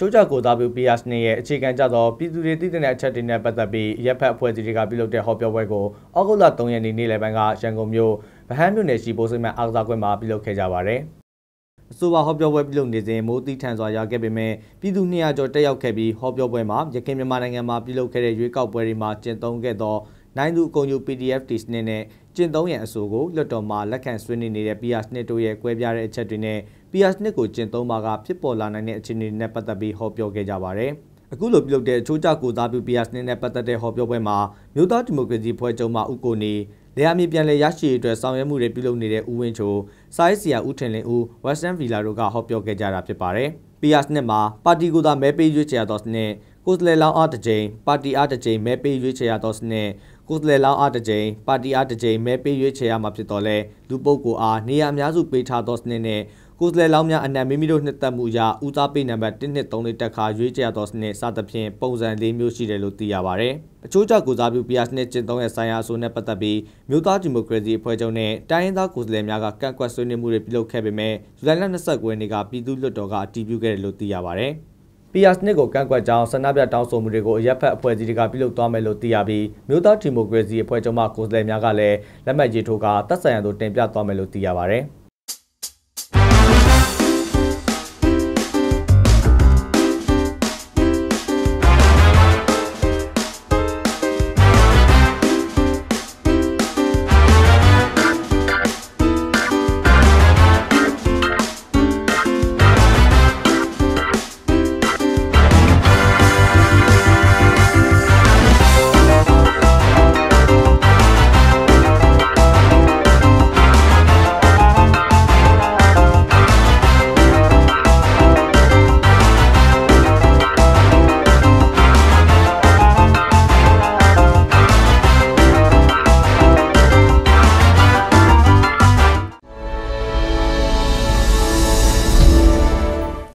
ချိုးချကိုသားပြု PS နဲ့ရဲ့အခြေခံကြသောပြည်သူတွေတည်တဲ့အချက်တွေနဲ့ပတ်သက်ပြီးရပ်ဖက်အဖွဲ့အစည်းတွေကပြုလုပ်တဲ့ဟောပြောပွဲကိုဩဂုတ်လ3ရက်နေ့နေ့လယ်ပိုင်းကရန်ကုန်မြို့ဗဟန်းမြို့နယ်ရှိပိုးစိမ့်မှအားကစားကွင်းမှာပြုလုပ်ခဲ့ကြပါတယ်။အဆိုပါဟောပြောပွဲပြုလုပ်နေစဉ်မိုးတိထန်စွာရခဲ့ပေမဲ့ပြည်သူ200ကျော်တက်ရောက်ခဲ့ပြီးဟောပြောပွဲမှာရခိုင်မြန်မာနိုင်ငံမှာပြုလုပ်ခဲ့တဲ့ရွေးကောက်ပွဲတွေမှာကျင့်သုံးခဲ့သော နိုင်သူအကုန်ယူ PDF တီစနစ်နဲ့ကျင့်သုံးရန်အဆိုကိုလွှတ်တော်မှာလက်ခံဆွေးနွေးနေတဲ့ PR စနစ်တို့ရဲ့ကွဲပြားတဲ့အချက်တွေနဲ့ PR စနစ်ကိုကျင့်သုံးပါကဖြစ်ပေါ်လာနိုင်တဲ့အခြေအနေတွေနဲ့ပတ်သက်ပြီးဟောပြောခဲ့ကြပါတယ်။အခုလိုပြုလုပ်တဲ့အချိုးကျကိုသားပြု PR စနစ်နဲ့ပတ်သက်တဲ့ဟောပြောပွဲမှာမြို့သားဒီမိုကရေစီဖွဲ့ချုပ်မှဥကိုနေလေယာမြေပြန်လည်ရရှိရေးအတွက်ဆောင်ရွက်မှုတွေပြုလုပ်နေတဲ့ဦးဝင်းချိုစာရေးဆရာဦးထင်လင်းဦး Western Villa တို့ကဟောပြောခဲ့ကြတာဖြစ်ပါတယ်။ PR စနစ်မှာပါတီကိုသာမဲပေးရွေးချယ်ရသောစနစ် ကိုယ်စားလှယ်လောင်းအားတစ်ကြိမ်ပါတီအားတစ်ကြိမ်မဲပေးရွေးချယ်ရသောစနစ်ကိုယ်စားလှယ်လောင်းအားတစ်ကြိမ်ပါတီအားတစ်ကြိမ်မဲပေးရွေးချယ်ရမှာဖြစ်တော်လဲလူပုဂ္ဂိုလ်အားနေရာအများစုပေးထားသောစနစ်နဲ့ကိုယ်စားလှယ်လောင်းများအနံမိမိတို့နှစ်သက်မှုအရဦးစားပေးနံပါတ်1 2 3လေးတက်ခါရွေးချယ်သောစနစ်စသဖြင့်ပုံစံ၄မျိုးရှိတယ်လို့သိရပါတယ်။အချိုးကျကိုစားပြု PR စနစ်ကျင့်သုံးရဲ့ဆိုင်ရာအဆိုနဲ့ပတ်သက်ပြီးမြို့သားဒီမိုကရေစီအဖွဲ့ချုပ်နဲ့တိုင်းရင်းသားကိုယ်စားလှယ်များကကန့်ကွက်ဆွေးနွေးမှုတွေပြုလုပ်ခဲ့ပေမဲ့ဇူလိုင်လ29ရက်နေ့ကပြည်သူ့လွှတ်တော်ကအတည်ပြုခဲ့တယ်လို့သိရပါတယ်။ PR စနစ်ကိုကန့်ကွက်ကြောင်းဆန္ဒပြတောင်းဆိုမှုတွေကိုအရက်ဖက်အဖွဲ့အစည်းတွေကပြုလုပ်သွားမယ်လို့သိရပြီးမြို့သားဒီမိုကရေစီအဖွဲ့ချုပ်မှကိုယ်စားလှယ်များကလည်းလက်မှတ်ရေးထိုးကတပ်ဆိုင်ရာသို့တင်ပြသွားမယ်လို့သိရပါတယ်။